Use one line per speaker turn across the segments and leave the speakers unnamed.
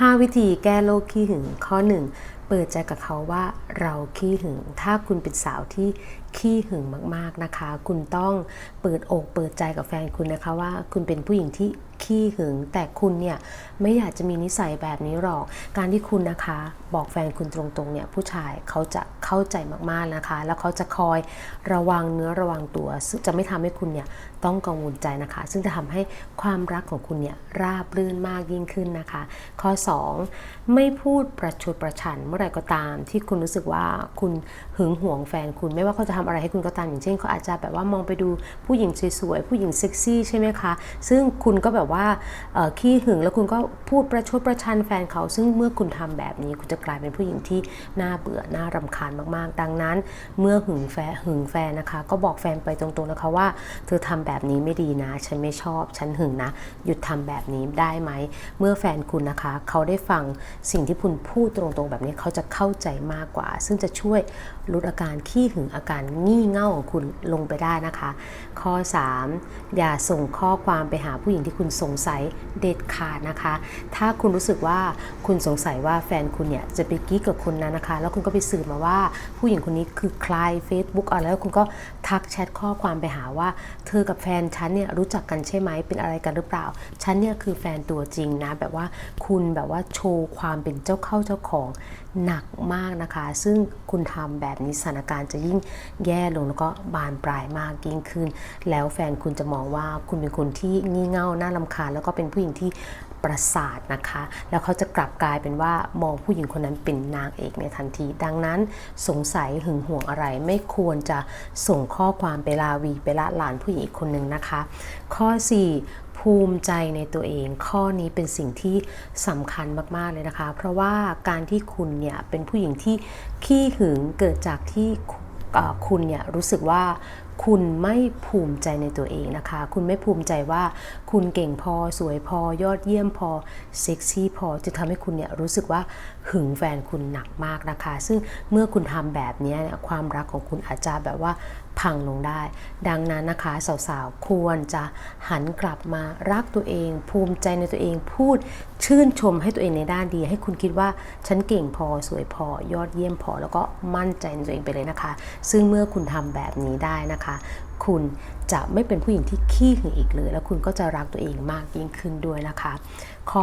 5 วิธีแก้โรคขี้หึงข้อ 1 เปิดใจกับเขาว่าเราขี้หึง ถ้าคุณเป็นสาวที่ขี้หึงมากๆนะคะ คุณต้องเปิดอกเปิดใจกับแฟนคุณนะคะว่าคุณเป็นผู้หญิงที่ขี้หึง แต่คุณเนี่ยไม่อยากจะมีนิสัยแบบนี้หรอก การที่คุณนะคะ บอกแฟนคุณตรงๆเนี่ยผู้ชายเขาจะเข้าใจมากๆนะคะ แล้วเขาจะคอยระวังเนื้อระวังตัว ซึ่งจะไม่ทำให้คุณเนี่ยต้องกังวลใจนะคะ ซึ่งจะทำให้ความรักของคุณเนี่ยราบรื่นมากยิ่งขึ้นนะคะ ข้อ 2 ไม่พูดประชดประชันเมื่อไหร่ก็ตาม ที่คุณรู้สึกว่าคุณหึงหวงแฟนคุณไม่ว่าเขาจะทำอะไรให้คุณก็ตามอย่างเช่นเขาอาจจะแบบว่ามองไปดูผู้หญิงสวยๆผู้หญิงเซ็กซี่ใช่ไหมคะ ซึ่งคุณก็แบบว่าขี้หึงแล้วคุณก็พูดประชดประชันแฟนเขา ซึ่งเมื่อคุณทำแบบนี้ คุณจะกลายเป็นผู้หญิงที่น่าเบื่อน่ารำคาญมากๆ ดังนั้น เมื่อหึงแฟนหึงแฟนนะคะ ก็บอกแฟนไปตรงๆนะคะว่า เธอทำแบบนี้ไม่ดีนะ ฉันไม่ชอบ ฉันหึงนะ หยุดทำแบบนี้ได้ไหม เมื่อแฟนคุณนะคะ เขาได้ฟังสิ่งที่คุณพูดตรงๆแบบนี้เขาจะเข้าใจมากกว่า ซึ่งจะช่วยลดอาการขี้หึงอาการงี่เง่าของคุณลงไปได้นะคะ ข้อ 3 อย่าส่งข้อความไปหาผู้หญิงที่คุณสงสัยเด็ดขาดนะคะ ถ้าคุณรู้สึกว่าคุณสงสัยว่าแฟนคุณเนี่ยจะไปกิ๊กกับคนนั้นนะคะ แล้วคุณก็ไปสืบมาว่าผู้หญิงคนนี้คือใคร Facebook อะไรแล้วคุณก็ทักแชทข้อความไปหาว่า เธอกับแฟนฉันเนี่ยรู้จักกันใช่ไหมเป็นอะไรกันหรือเปล่าฉันเนี่ยคือแฟนตัวจริงนะแบบว่าคุณแบบว่าโชว์ความเป็นเจ้าเข้าเจ้าของหนักมากนะคะ ซึ่งคุณทำแบบนี้สถานการณ์จะยิ่งแย่ลงแล้วก็บานปลายมากยิ่งขึ้น แล้วแฟนคุณจะมองว่าคุณเป็นคนที่งี่เง่าน่าลำคาญแล้วก็เป็นผู้หญิงที่ประสาทนะคะ แล้วเขาจะกลับกลายเป็นว่ามองผู้หญิงคนนั้นเป็นนางเอกในทันที ดังนั้นสงสัยหึงหวงอะไรไม่ควรจะส่งข้อความไปลาวีไปละหลานผู้หญิงอีกคนนึงนะคะ ข้อ 4 ภูมิใจในตัวเอง ข้อนี้เป็นสิ่งที่สำคัญมาก ๆ เลยนะคะ เพราะว่าการที่คุณเนี่ยเป็นผู้หญิงที่ขี้หึงเกิดจากที่คุณเนี่ยรู้สึกว่าคุณไม่ภูมิใจในตัวเองนะคะ คุณไม่ภูมิใจว่าคุณเก่งพอสวยพอ ยอดเยี่ยมพอ เซ็กซี่พอจะทำให้คุณเนี่ยรู้สึกว่าหึงแฟนคุณหนักมากนะคะ ซึ่งเมื่อคุณทำแบบนี้เนี่ยความรักของคุณอาจจะแบบว่า พังลงได้ ดังนั้นนะคะสาวๆ ควรจะหันกลับมารักตัวเอง ภูมิใจในตัวเองพูดชื่นชมให้ตัวเองในด้านดี ให้คุณคิดว่าฉันเก่งพอสวยพอยอดเยี่ยมพอ แล้วก็มั่นใจในตัวเองไปเลยนะคะ ซึ่งเมื่อคุณทำแบบนี้ได้นะคะ คุณจะไม่เป็นผู้หญิงที่ขี้หึงอีกเลย แล้วคุณก็จะรักตัวเองมากยิ่งขึ้นด้วยนะคะ ข้อ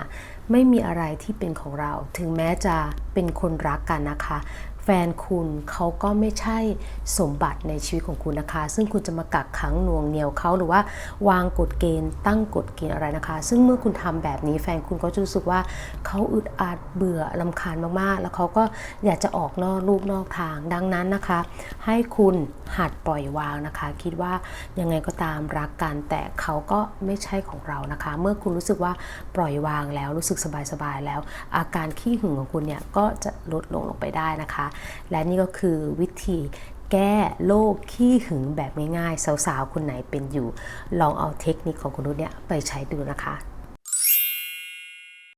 5 ไม่มีอะไรที่เป็นของเรา ถึงแม้จะเป็นคนรักกันนะคะ แฟนคุณเขาก็ไม่ใช่สมบัติในชีวิตของคุณนะคะ ซึ่งคุณจะมากักขังหน่วงเหนียวเขาหรือว่าวางกฎเกณฑ์ตั้งกฎเกณฑ์อะไรนะคะ ซึ่งเมื่อคุณทำแบบนี้แฟนคุณก็จะรู้สึกว่าเขาอึดอัดเบื่อลำคาญมากๆ แล้วเขาก็อยากจะออกนอกลูกนอกทาง ดังนั้นนะคะ ให้คุณหัดปล่อยวางนะคะ คิดว่ายังไงก็ตามรักกันแต่เขาก็ไม่ใช่ของเรานะคะ เมื่อคุณรู้สึกว่าปล่อยวางแล้วรู้สึกสบายๆแล้ว อาการขี้หึงของคุณเนี่ยก็จะลดลงลงไปได้นะคะและนี่ก็คือวิธีแก้โรคขี้หึงแบบง่ายๆ สาวๆ คนไหนเป็นอยู่ ลองเอาเทคนิคของคุณนุชเนี่ยไปใช้ดูนะคะ